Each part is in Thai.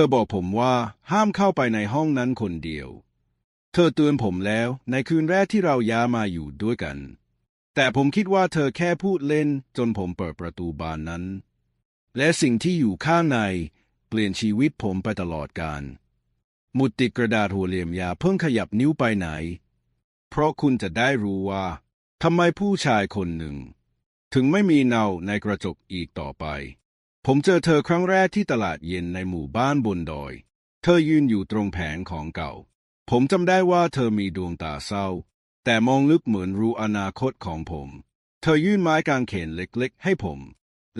ธอบอกผมว่าห้ามเข้าไปในห้องนั้นคนเดียว เธอเตือนผมแล้วในคืนแรกที่เราย้ามาอยู่ด้วยกัน แต่ผมคิดว่าเธอแค่พูดเล่นจนผมเปิดประตูบานนั้น และสิ่งที่อยู่ข้างในเปลี่ยนชีวิตผมไปตลอดกาลมุดติดกระดาษหัวเหลี่ยมยาเพิ่งขยับนิ้วไปไหน เพราะคุณจะได้รู้ว่าทำไมผู้ชายคนหนึ่ง ถึงไม่มีเนาในกระจกอีกต่อไป ผมเจอเธอครั้งแรกที่ตลาดเย็นในหมู่บ้านบนดอย เธอยืนอยู่ตรงแผงของเก่า ผมจำได้ว่าเธอมีดวงตาเศร้า แต่มองลึกเหมือนรู้อนาคตของผม เธอยื่นไม้กางเขนเล็กๆ ให้ผม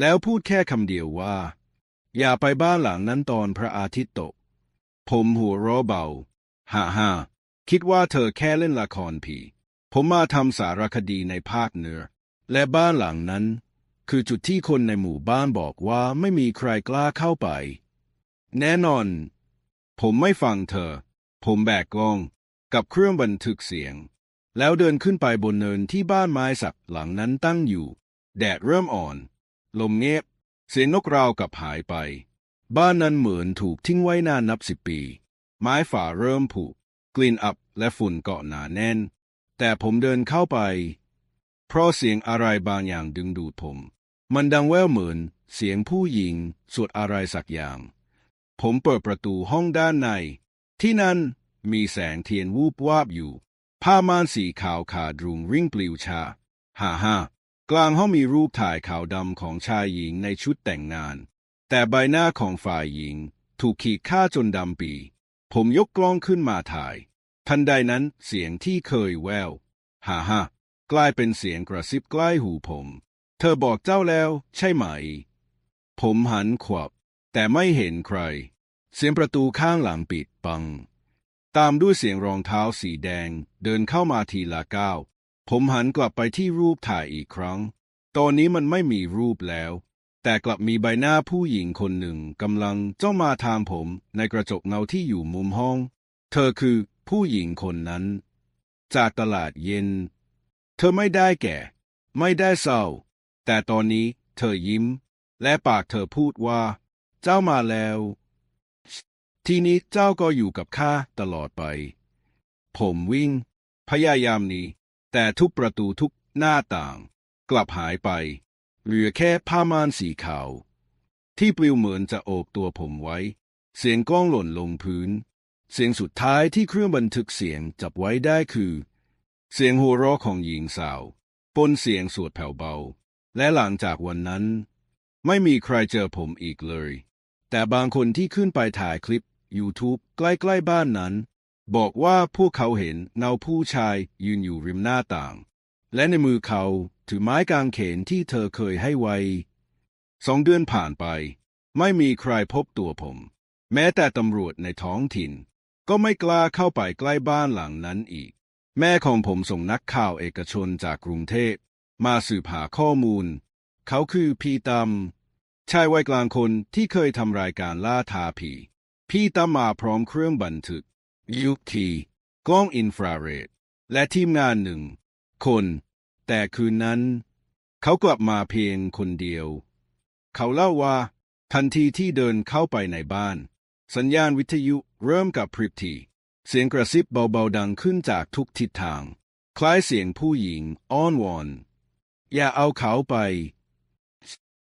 แล้วพูดแค่คำเดียวว่า อย่าไปบ้านหลังนั้นตอนพระอาทิตย์ตก ผมหัวเราะเบา ฮ่าฮ่าคิดว่าเธอแค่เล่นละครผี ผมมาทำสารคดีในภาคเหนือ และบ้านหลังนั้น คือจุดที่คนในหมู่บ้านบอกว่าไม่มีใครกล้าเข้าไป แน่นอน ผมไม่ฟังเธอ ผมแบกกล้อง กับเครื่องบันทึกเสียง แล้วเดินขึ้นไปบนเนินที่บ้านไม้สักหลังนั้นตั้งอยู่ แดดเริ่มอ่อน ลมเงียบ เสียงนกราวกับหายไป บ้านนั้นเหมือนถูกทิ้งไว้นานนับสิบปี ไม้ฝาเริ่มผุกลิ่นอับและฝุ่นเกาะหนาแน่น แต่ผมเดินเข้าไป เพราะเสียงอะไรบางอย่างดึงดูดผม มันดังแว่วเหมือนเสียงผู้หญิงสวดอะไรสักอย่าง ผมเปิดประตูห้องด้านใน ที่นั่นมีแสงเทียนวูบวาบอยู่ ผ้าม่านสีขาวขาดรุงริ่งปลิวชา ฮ่าฮ่ากลางห้องมีรูปถ่ายขาวดำของชายหญิงในชุดแต่งงาน แต่ใบหน้าของฝ่ายหญิงถูกขีดฆ่าจนดำปี ผมยกกล้องขึ้นมาถ่าย ทันใดนั้นเสียงที่เคยแวว ฮ่าฮ่ากลายเป็นเสียงกระซิบใกล้หูผม เธอบอกเจ้าแล้วใช่ไหม ผมหันขวับ แต่ไม่เห็นใคร เสียงประตูข้างหลังปิดปัง ตามด้วยเสียงรองเท้าสีแดง เดินเข้ามาทีละก้าว ผมหันกลับไปที่รูปถ่ายอีกครั้ง ตอนนี้มันไม่มีรูปแล้ว แต่กลับมีใบหน้าผู้หญิงคนหนึ่งกำลังจ้องมาทางผมในกระจกเงาที่อยู่มุมห้อง เธอคือผู้หญิงคนนั้น จากตลาดเย็น เธอไม่ได้แก่ ไม่ได้เศร้า แต่ตอนนี้เธอยิ้ม และปากเธอพูดว่า เจ้ามาแล้ว ทีนี้เจ้าก็อยู่กับข้าตลอดไป ผมวิ่ง พยายามหนีแต่ทุกประตูทุกหน้าต่าง กลับหายไป เหลือแค่ผ้าม่านสีขาว ที่ปลิวเหมือนจะโอบตัวผมไว้ เสียงกล้องหล่นลงพื้น เสียงสุดท้ายที่เครื่องบันทึกเสียงจับไว้ได้คือ เสียงหัวเราะของหญิงสาว ปนเสียงสวดแผ่วเบา และหลังจากวันนั้น ไม่มีใครเจอผมอีกเลย แต่บางคนที่ขึ้นไปถ่ายคลิป YouTube ใกล้ๆบ้านนั้น บอกว่าพวกเขาเห็นเงาผู้ชายยืนอยู่ริมหน้าต่าง และในมือเขาถือไม้กางเขนที่เธอเคยให้ไว้สองเดือนผ่านไป ไม่มีใครพบตัวผม แม้แต่ตำรวจในท้องถิ่น ก็ไม่กล้าเข้าไปใกล้บ้านหลังนั้นอีก แม่ของผมส่งนักข่าวเอกชนจากกรุงเทพ มาสืบหาข้อมูล เขาคือพี่ตำชายวัยกลางคนที่เคยทำรายการล่าทาผีพี่ตำมาพร้อมเครื่องบันทึก ยุคทีกล้องอินฟราเรด และทีมงานหนึ่ง คน แต่คืนนั้น เขากลับมาเพียงคนเดียว เขาเล่าว่า ทันทีที่เดินเข้าไปในบ้าน สัญญาณวิทยุเริ่มกับพริบทีเสียงกระซิบเบาๆดังขึ้นจากทุกทิศทาง คล้ายเสียงผู้หญิงอ้อนวอน อย่าเอาเขาไป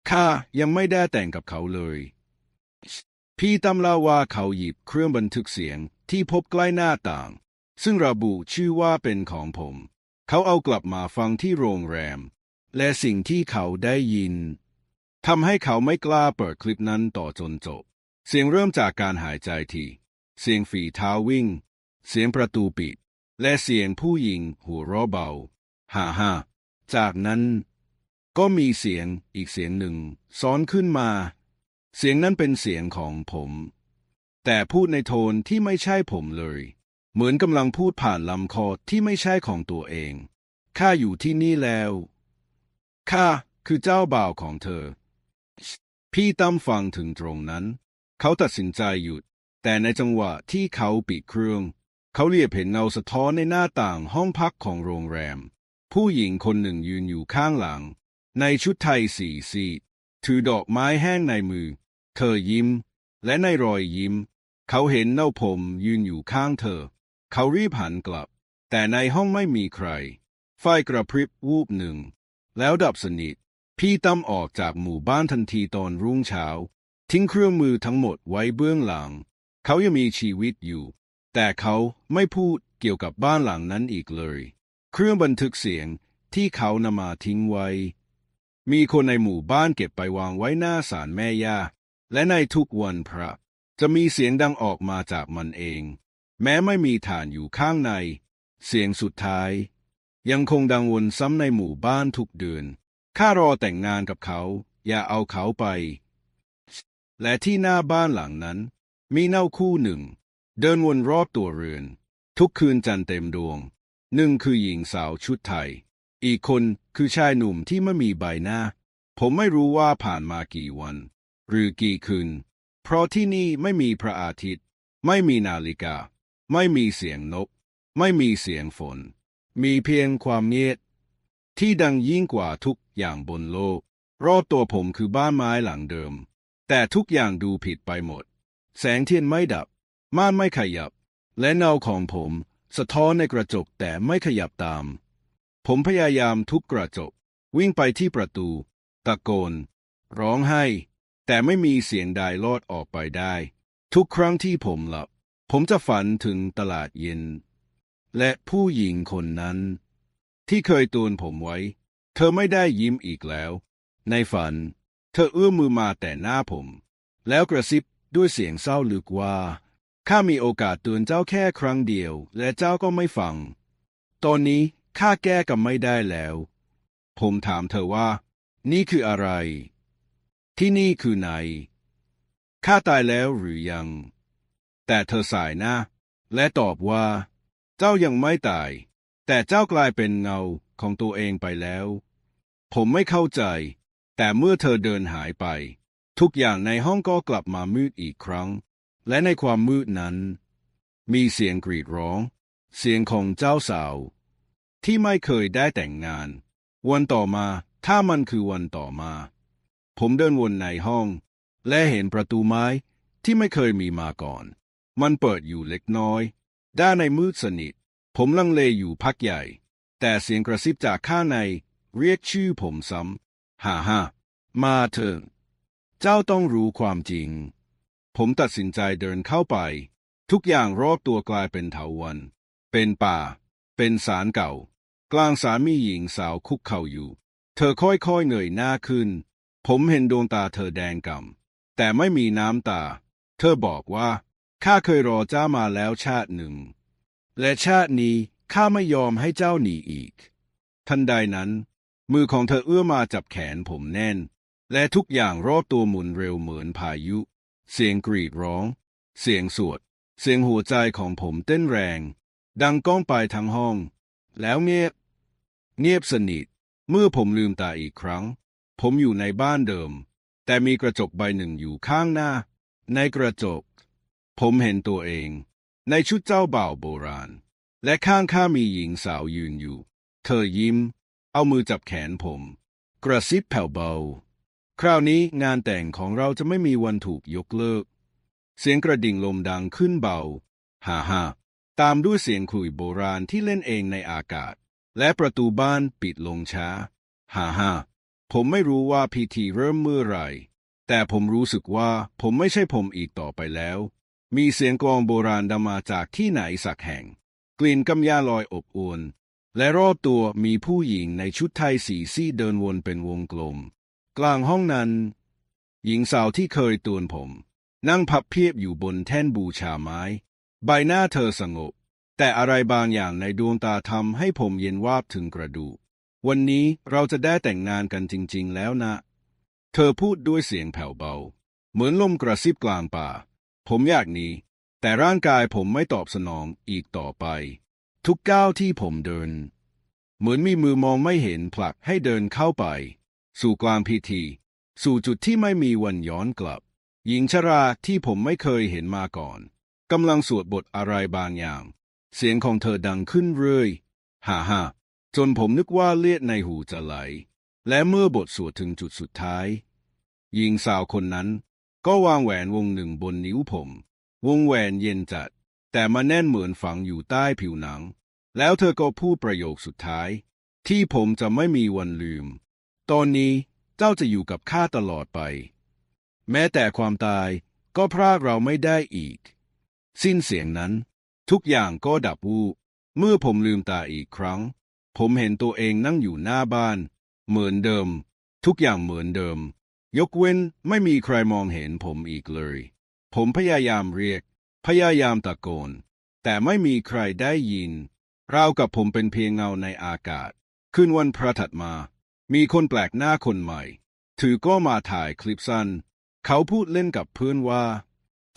ข้ายังไม่ได้แต่งกับเขาเลย พี่ตำลาว่าเขาหยิบเครื่องบันทึกเสียงที่พบใกล้หน้าต่าง ซึ่งระบุชื่อว่าเป็นของผม เขาเอากลับมาฟังที่โรงแรม และสิ่งที่เขาได้ยินทำให้เขาไม่กล้าเปิดคลิปนั้นต่อจนจบ เสียงเริ่มจากการหายใจทีเสียงฝีเท้าวิ่ง เสียงประตูปิด และเสียงผู้หญิงหัวเราะเบา ฮ่าฮ่า จากนั้นก็มีเสียงอีกเสียงหนึ่งซ้อนขึ้นมา เสียงนั้นเป็นเสียงของผม แต่พูดในโทนที่ไม่ใช่ผมเลย เหมือนกำลังพูดผ่านลำคอที่ไม่ใช่ของตัวเอง ข้าอยู่ที่นี่แล้ว ข้าคือเจ้าบ่าวของเธอ พี่ตั้มฟังถึงตรงนั้น เขาตัดสินใจหยุด แต่ในจังหวะที่เขาปิดเครื่อง เขาเรียบเห็นเงาสะท้อนในหน้าต่างห้องพักของโรงแรม ผู้หญิงคนหนึ่งยืนอยู่ข้างหลัง ในชุดไทยสีซีถือดอกไม้แห้งในมือ เธอยิ้ม และในรอยยิ้ม เขาเห็นเน่าผมยืนอยู่ข้างเธอ เขารีบหันกลับ แต่ในห้องไม่มีใคร ไฟกระพริบวูบหนึ่ง แล้วดับสนิท พี่ตั้มออกจากหมู่บ้านทันทีตอนรุ่งเช้า ทิ้งเครื่องมือทั้งหมดไว้เบื้องหลัง เขายังมีชีวิตอยู่ แต่เขาไม่พูดเกี่ยวกับบ้านหลังนั้นอีกเลย เครื่องบันทึกเสียงที่เขานำมาทิ้งไว้ มีคนในหมู่บ้านเก็บไปวางไว้หน้าศาลแม่ย่า และในทุกวันพระ จะมีเสียงดังออกมาจากมันเอง แม้ไม่มีฐานอยู่ข้างใน เสียงสุดท้าย ยังคงดังวนซ้ำในหมู่บ้านทุกเดือน ข้ารอแต่งงานกับเขา อย่าเอาเขาไป และที่หน้าบ้านหลังนั้น มีเน่าคู่หนึ่ง เดินวนรอบตัวเรือน ทุกคืนจันทร์เต็มดวง หนึ่งคือหญิงสาวชุดไทย อีกคนคือชายหนุ่มที่ไม่มีใบหน้า ผมไม่รู้ว่าผ่านมากี่วัน หรือกี่คืน เพราะที่นี่ไม่มีพระอาทิตย์ ไม่มีนาฬิกา ไม่มีเสียงนก ไม่มีเสียงฝน มีเพียงความเงียบที่ดังยิ่งกว่าทุกอย่างบนโลก รอบตัวผมคือบ้านไม้หลังเดิม แต่ทุกอย่างดูผิดไปหมด แสงเทียนไม่ดับ ม่านไม่ขยับ และเงาของผม สะท้อนในกระจกแต่ไม่ขยับตาม ผมพยายามทุบกระจก วิ่งไปที่ประตู ตะโกน ร้องไห้ แต่ไม่มีเสียงใดลอดออกไปได้ ทุกครั้งที่ผมหลับ ผมจะฝันถึงตลาดเย็น และผู้หญิงคนนั้น ที่เคยตูนผมไว้ เธอไม่ได้ยิ้มอีกแล้ว ในฝัน เธอเอื้อมมือมาแต่หน้าผม แล้วกระซิบด้วยเสียงเศร้าลึกว่า ข้ามีโอกาสเตือนเจ้าแค่ครั้งเดียว และเจ้าก็ไม่ฟัง ตอนนี้ข้าแก้กับไม่ได้แล้ว ผมถามเธอว่า นี่คืออะไร ที่นี่คือไหน ข้าตายแล้วหรือยัง แต่เธอสายหน้า และตอบว่า เจ้ายังไม่ตาย แต่เจ้ากลายเป็นเงาของตัวเองไปแล้ว ผมไม่เข้าใจ แต่เมื่อเธอเดินหายไป ทุกอย่างในห้องก็กลับมามืดอีกครั้ง และในความมืดนั้น มีเสียงกรีดร้อง เสียงของเจ้าสาว ที่ไม่เคยได้แต่งงาน วันต่อมา ถ้ามันคือวันต่อมา ผมเดินวนในห้อง และเห็นประตูไม้ที่ไม่เคยมีมาก่อน มันเปิดอยู่เล็กน้อย ด้านในมืดสนิท ผมลังเลอยู่พักใหญ่ แต่เสียงกระซิบจากข้างใน เรียกชื่อผมซ้ำฮ่าฮ่ามาเถอะ เจ้าต้องรู้ความจริง ผมตัดสินใจเดินเข้าไป ทุกอย่างรอบตัวกลายเป็นเถาวัน เป็นป่า เป็นศาลเก่า กลางศามีหญิงสาวคุกเข่าอยู่ เธอค่อยๆเงยหน้าขึ้น ผมเห็นดวงตาเธอแดงก่ำแต่ไม่มีน้ำตา เธอบอกว่า ข้าเคยรอเจ้ามาแล้วชาติหนึ่ง และชาตินี้ข้าไม่ยอมให้เจ้าหนีอีก ทันใดนั้น มือของเธอเอื้อมาจับแขนผมแน่น และทุกอย่างรอบตัวหมุนเร็วเหมือนพายุ เสียงกรีดร้อง เสียงสวด เสียงหัวใจของผมเต้นแรง ดังก้องไปทั้งห้อง แล้วเงียบ เงียบสนิท เมื่อผมลืมตาอีกครั้ง ผมอยู่ในบ้านเดิม แต่มีกระจกใบหนึ่งอยู่ข้างหน้า ในกระจก ผมเห็นตัวเอง ในชุดเจ้าบ่าวโบราณ และข้างข้ามีหญิงสาวยืนอยู่ เธอยิ้ม เอามือจับแขนผม กระซิบแผ่วเบา คราวนี้งานแต่งของเราจะไม่มีวันถูกยกเลิก เสียงกระดิ่งลมดังขึ้นเบา ฮ่าฮ่าตามด้วยเสียงขลุ่ยโบราณที่เล่นเองในอากาศ และประตูบ้านปิดลงช้า ฮ่าฮ่าผมไม่รู้ว่าพิธีเริ่มเมื่อไหร่ แต่ผมรู้สึกว่าผมไม่ใช่ผมอีกต่อไปแล้ว มีเสียงกลองโบราณดังมาจากที่ไหนสักแห่ง กลิ่นกำยาลอยอบอวนและรอบตัวมีผู้หญิงในชุดไทยสีซีเดินวนเป็นวงกลม กลางห้องนั้น หญิงสาวที่เคยตูนผม นั่งพับเพียบอยู่บนแท่นบูชาไม้ ใบหน้าเธอสงบ แต่อะไรบางอย่างในดวงตาทำให้ผมเย็นวาบถึงกระดูกวันนี้เราจะได้แต่งงานกันจริง ๆ แล้วนะ เธอพูดด้วยเสียงแผ่วเบา เหมือนลมกระซิบกลางป่า ผมอยากหนีแต่ร่างกายผมไม่ตอบสนองอีกต่อไป ทุกก้าวที่ผมเดิน เหมือนมีมือมองไม่เห็นผลักให้เดินเข้าไป สู่กลางพิธี สู่จุดที่ไม่มีวันย้อนกลับ หญิงชราที่ผมไม่เคยเห็นมาก่อนกำลังสวดบทอะไรบางอย่าง เสียงของเธอดังขึ้นเรื่อยฮ่าฮ่าจนผมนึกว่าเลือดในหูจะไหล และเมื่อบทสวดถึงจุดสุดท้าย หญิงสาวคนนั้น ก็วางแหวนวงหนึ่งบนนิ้วผม วงแหวนเย็นจัด แต่มันแน่นเหมือนฝังอยู่ใต้ผิวหนัง แล้วเธอก็พูดประโยคสุดท้าย ที่ผมจะไม่มีวันลืม ตอนนี้เจ้าจะอยู่กับข้าตลอดไป แม้แต่ความตายก็พรากเราไม่ได้อีก สิ้นเสียงนั้น ทุกอย่างก็ดับวูบเมื่อผมลืมตาอีกครั้ง ผมเห็นตัวเองนั่งอยู่หน้าบ้าน เหมือนเดิม ทุกอย่างเหมือนเดิม ยกเว้นไม่มีใครมองเห็นผมอีกเลย ผมพยายามเรียก พยายามตะโกน แต่ไม่มีใครได้ยินราวกับผมเป็นเพียงเงาในอากาศ คืนวันพระถัดมา มีคนแปลกหน้าคนใหม่ ถือก็มาถ่ายคลิปสั้น เขาพูดเล่นกับเพื่อนว่า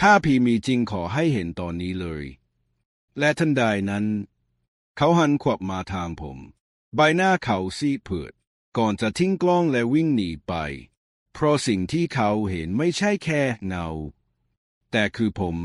ถ้าผีมีจริงขอให้เห็นตอนนี้เลย และทันใดนั้น เขาหันขวับมาทางผม ใบหน้าเขาซีดเผือดก่อนจะทิ้งกล้องและวิ่งหนีไป เพราะสิ่งที่เขาเห็นไม่ใช่แค่เงาแต่คือผม